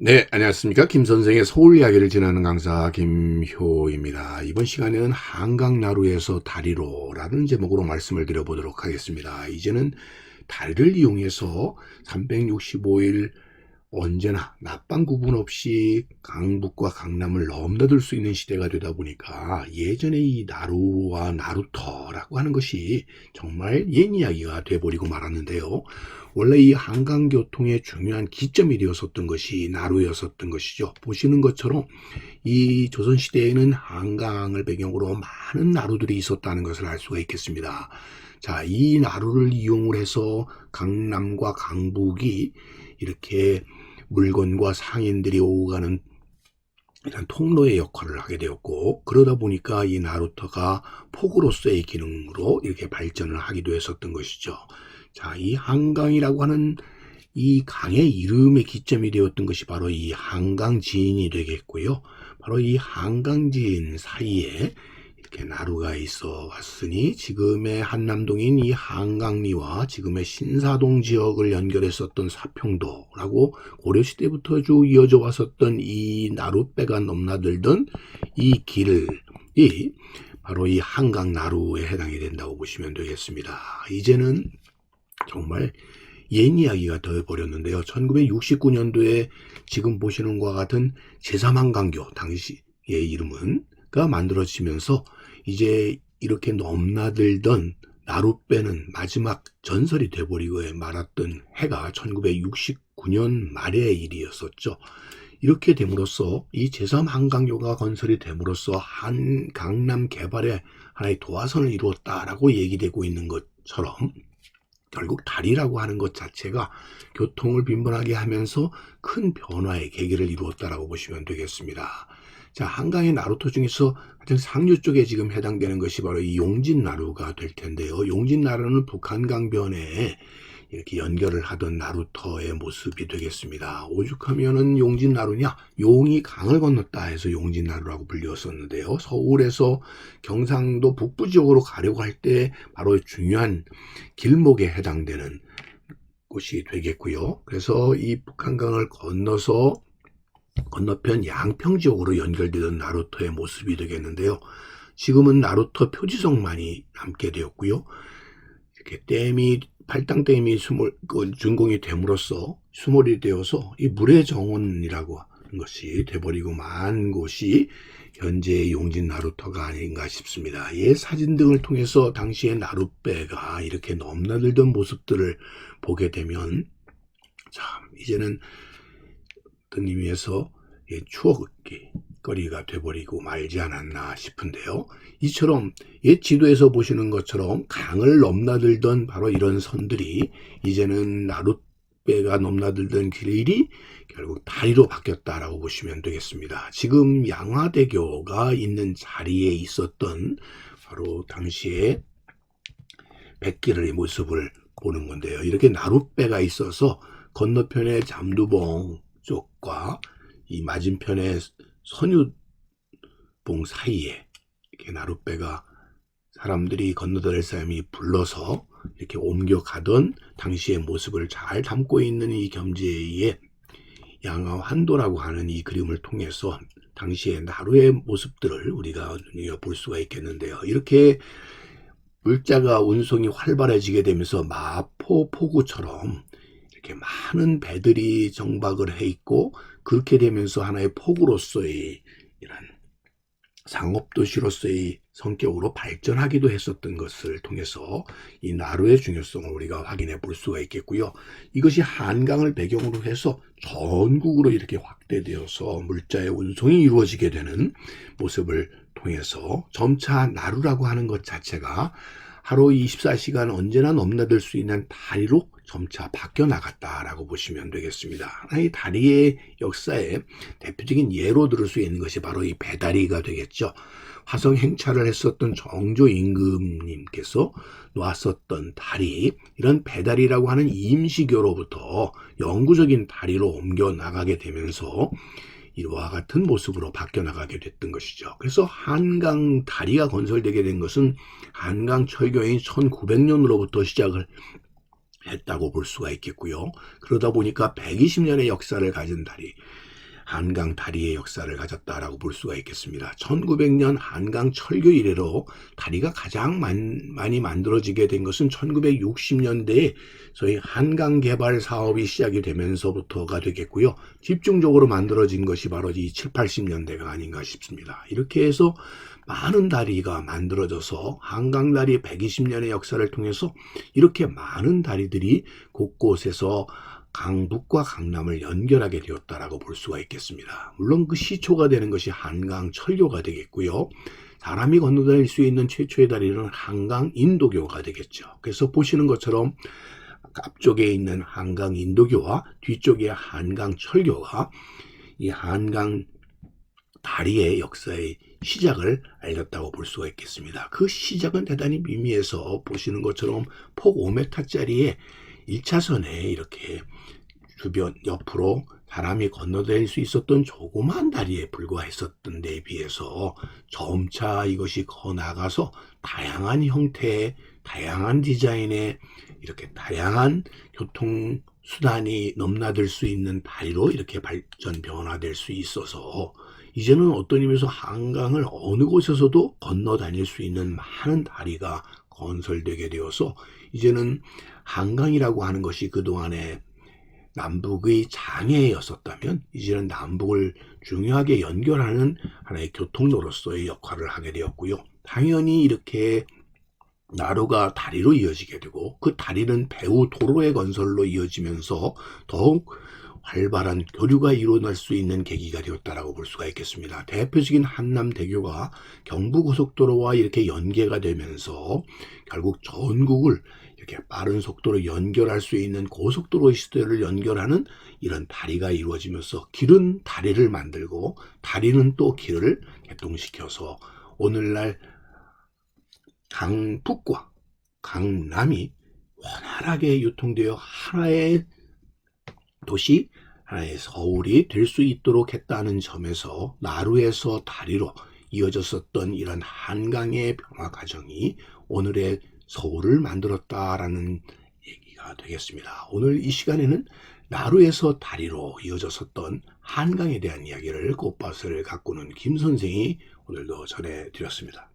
네, 안녕하십니까. 김 선생의 서울 이야기를 지나는 강사 김효입니다. 이번 시간에는 한강나루에서 다리로라는 제목으로 말씀을 드려보도록 하겠습니다. 이제는 다리를 이용해서 365일 언제나 낮밤 구분 없이 강북과 강남을 넘나들 수 있는 시대가 되다 보니까 예전에 이 나루와 나루터라고 하는 것이 정말 옛 이야기가 돼버리고 말았는데요. 원래 이 한강 교통의 중요한 기점이 되었었던 것이 나루였었던 것이죠. 보시는 것처럼 이 조선 시대에는 한강을 배경으로 많은 나루들이 있었다는 것을 알 수가 있겠습니다. 자, 이 나루를 이용을 해서 강남과 강북이 이렇게 물건과 상인들이 오고 가는 이런 통로의 역할을 하게 되었고 그러다 보니까 이 나루터가 폭으로서의 기능으로 이렇게 발전을 하기도 했었던 것이죠. 자, 이 한강이라고 하는 이 강의 이름의 기점이 되었던 것이 바로 이 한강 지인이 되겠고요. 바로 이 한강 지인 사이에 이렇게 나루가 있어 왔으니 지금의 한남동인 이 한강리와 지금의 신사동 지역을 연결했었던 사평도라고 고려시대부터 쭉 이어져 왔었던 이 나룻배가 넘나들던 이 길이 바로 이 한강 나루에 해당이 된다고 보시면 되겠습니다. 이제는 정말 옛 이야기가 되어버렸는데요. 1969년도에 지금 보시는 것과 같은 제3한강교 당시의 이름은 가 만들어지면서 이제 이렇게 넘나들던 나룻배는 마지막 전설이 돼버리고 말았던 해가 1969년 말의 일이었었죠. 이렇게 됨으로써 이 제3한강교가 건설이 됨으로써 한 강남 개발에 하나의 도화선을 이루었다라고 얘기되고 있는 것처럼 결국 다리라고 하는 것 자체가 교통을 빈번하게 하면서 큰 변화의 계기를 이루었다라고 보시면 되겠습니다. 자, 한강의 나루터 중에서 가장 상류 쪽에 지금 해당되는 것이 바로 이 용진나루가 될 텐데요. 용진나루는 북한강변에 이렇게 연결을 하던 나루터의 모습이 되겠습니다. 오죽하면은 용진나루냐? 용이 강을 건넜다 해서 용진나루라고 불렸었는데요. 서울에서 경상도 북부 지역으로 가려고 할 때 바로 중요한 길목에 해당되는 곳이 되겠고요. 그래서 이 북한강을 건너서 건너편 양평 지역으로 연결되던 나루터의 모습이 되겠는데요. 지금은 나루터 표지석만이 남게 되었고요. 이렇게 댐이 팔당 댐이 수몰 그 준공이 됨으로써 수몰이 되어서 이 물의 정원이라고 하는 것이 돼버리고 만 곳이 현재의 용진 나루터가 아닌가 싶습니다. 예 사진 등을 통해서 당시의 나룻배가 이렇게 넘나들던 모습들을 보게 되면 참 이제는 어떤 의미에서 예, 추억거리가 돼버리고 말지 않았나 싶은데요. 이처럼 옛 지도에서 보시는 것처럼 강을 넘나들던 바로 이런 선들이 이제는 나룻배가 넘나들던 길이 결국 다리로 바뀌었다라고 보시면 되겠습니다. 지금 양화대교가 있는 자리에 있었던 바로 당시에 백길의 모습을 보는 건데요. 이렇게 나룻배가 있어서 건너편에 잠두봉 쪽과 이 맞은편에 선유봉 사이에 이렇게 나룻배가 사람들이 건너다닐 사람이 불러서 이렇게 옮겨가던 당시의 모습을 잘 담고 있는 이 겸재의 양화 환도라고 하는 이 그림을 통해서 당시의 나루의 모습들을 우리가 눈여볼 수가 있겠는데요. 이렇게 물자가 운송이 활발해지게 되면서 마포 포구처럼 이렇게 많은 배들이 정박을 해 있고 그렇게 되면서 하나의 폭으로서의 이런 상업도시로서의 성격으로 발전하기도 했었던 것을 통해서 이 나루의 중요성을 우리가 확인해 볼 수가 있겠고요. 이것이 한강을 배경으로 해서 전국으로 이렇게 확대되어서 물자의 운송이 이루어지게 되는 모습을 통해서 점차 나루라고 하는 것 자체가 하루 24시간 언제나 넘나들 수 있는 다리로 점차 바뀌어 나갔다라고 보시면 되겠습니다. 이 다리의 역사에 대표적인 예로 들을 수 있는 것이 바로 이 배다리가 되겠죠. 화성 행차를 했었던 정조 임금님께서 놓았었던 다리, 이런 배다리라고 하는 임시교로부터 영구적인 다리로 옮겨 나가게 되면서 이와 같은 모습으로 바뀌어 나가게 됐던 것이죠. 그래서 한강 다리가 건설되게 된 것은 한강 철교인 1900년으로부터 시작을 했다고 볼 수가 있겠고요. 그러다 보니까 120년의 역사를 가진 다리, 한강 다리의 역사를 가졌다라고 볼 수가 있겠습니다. 1900년 한강 철교 이래로 다리가 가장 많, 많이 만들어지게 된 것은 1960년대에 저희 한강 개발 사업이 시작이 되면서부터가 되겠고요. 집중적으로 만들어진 것이 바로 이 7, 80년대가 아닌가 싶습니다. 이렇게 해서 많은 다리가 만들어져서 한강 다리 120년의 역사를 통해서 이렇게 많은 다리들이 곳곳에서 강북과 강남을 연결하게 되었다라고 볼 수가 있겠습니다. 물론 그 시초가 되는 것이 한강 철교가 되겠고요. 사람이 건너다닐 수 있는 최초의 다리는 한강 인도교가 되겠죠. 그래서 보시는 것처럼 앞쪽에 있는 한강 인도교와 뒤쪽에 한강 철교가 이 한강 다리의 역사의 시작을 알렸다고 볼 수가 있겠습니다. 그 시작은 대단히 미미해서 보시는 것처럼 폭 5m짜리의 1차선에 이렇게 주변 옆으로 사람이 건너다닐 수 있었던 조그만 다리에 불과했었던 데 비해서 점차 이것이 거 나가서 다양한 형태의 다양한 디자인의 이렇게 다양한 교통 수단이 넘나들 수 있는 다리로 이렇게 발전 변화될 수 있어서 이제는 어떤 의미에서 한강을 어느 곳에서도 건너 다닐 수 있는 많은 다리가 건설되게 되어서 이제는 한강이라고 하는 것이 그동안에 남북의 장애였었다면 이제는 남북을 중요하게 연결하는 하나의 교통로로서의 역할을 하게 되었고요. 당연히 이렇게 나루가 다리로 이어지게 되고 그 다리는 배후 도로의 건설로 이어지면서 더욱 활발한 교류가 이루어질 수 있는 계기가 되었다라고 볼 수가 있겠습니다. 대표적인 한남대교가 경부고속도로와 이렇게 연계가 되면서 결국 전국을 이렇게 빠른 속도로 연결할 수 있는 고속도로 시대를 연결하는 이런 다리가 이루어지면서 길은 다리를 만들고 다리는 또 길을 개통시켜서 오늘날 강북과 강남이 원활하게 유통되어 하나의 도시, 하나의 서울이 될 수 있도록 했다는 점에서 나루에서 다리로 이어졌었던 이런 한강의 변화 과정이 오늘의 서울을 만들었다라는 얘기가 되겠습니다. 오늘 이 시간에는 나루에서 다리로 이어졌었던 한강에 대한 이야기를 꽃밭을 가꾸는 김 선생이 오늘도 전해드렸습니다.